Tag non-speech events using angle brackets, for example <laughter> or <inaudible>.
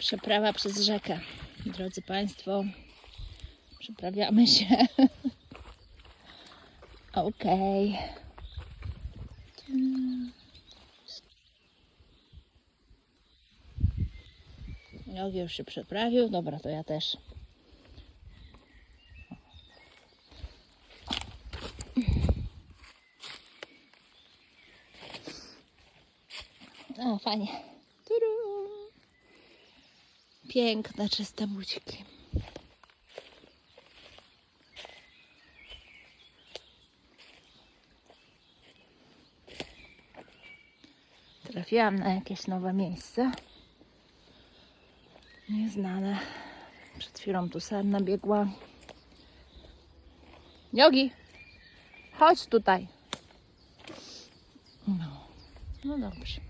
Przeprawa przez rzekę. Drodzy Państwo, przeprawiamy się. <laughs> Okej. Jogi już się przeprawił. Dobra, to ja też. O, fajnie. Piękne, czyste buciki. Trafiłam na jakieś nowe miejsce. Nieznane. Przed chwilą tu Senna biegła. Jogi, chodź tutaj. No, no dobrze.